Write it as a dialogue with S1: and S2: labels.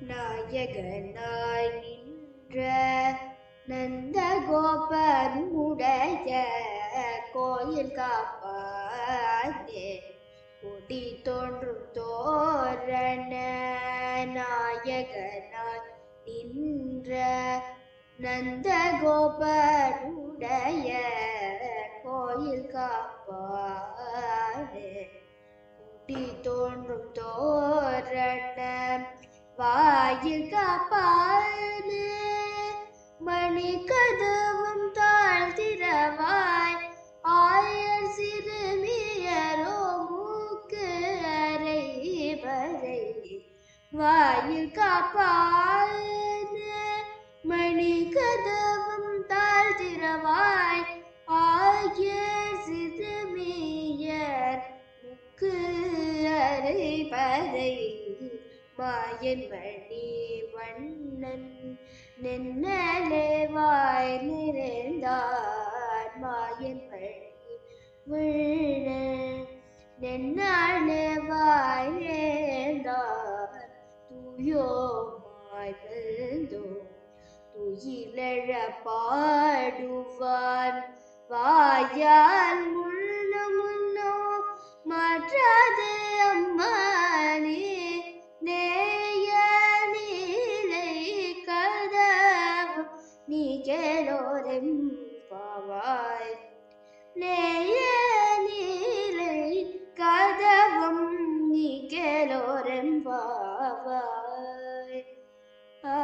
S1: நாயகனாய் நின்ற நந்த கோபனுடைய கோயில் காப்பாதே கொடி தோன்றும் தோரண நாயகனாய் நின்ற நந்த கோபனுடைய கோயில் காப்பாதே கொடி தோன்றும் தோரண வாயில் காப்பானே. மணி கதவும் தாழ்த்திரவாய் ஆயர் சிறுமியரோ மூக்கு அறை வரை வாயில் காப்பானே. மணி கதவும் தாழ்த்திரவாய் ஆயர் சிறுமியர் மூக்கு அறை பறை மாயன் மணி வண்ணன் நின்னலே வாய் நிறைந்தார். மாயன் மணி விழ நின்னாலே வாய் நிறைந்தார். தூயோமாய் வந்தோ துயிலழ பாடுவான் வாயால் முழு നീക്കലോരം പാവായ് നീലൈ കഥവും കേലോരൻ പാവായ് ആ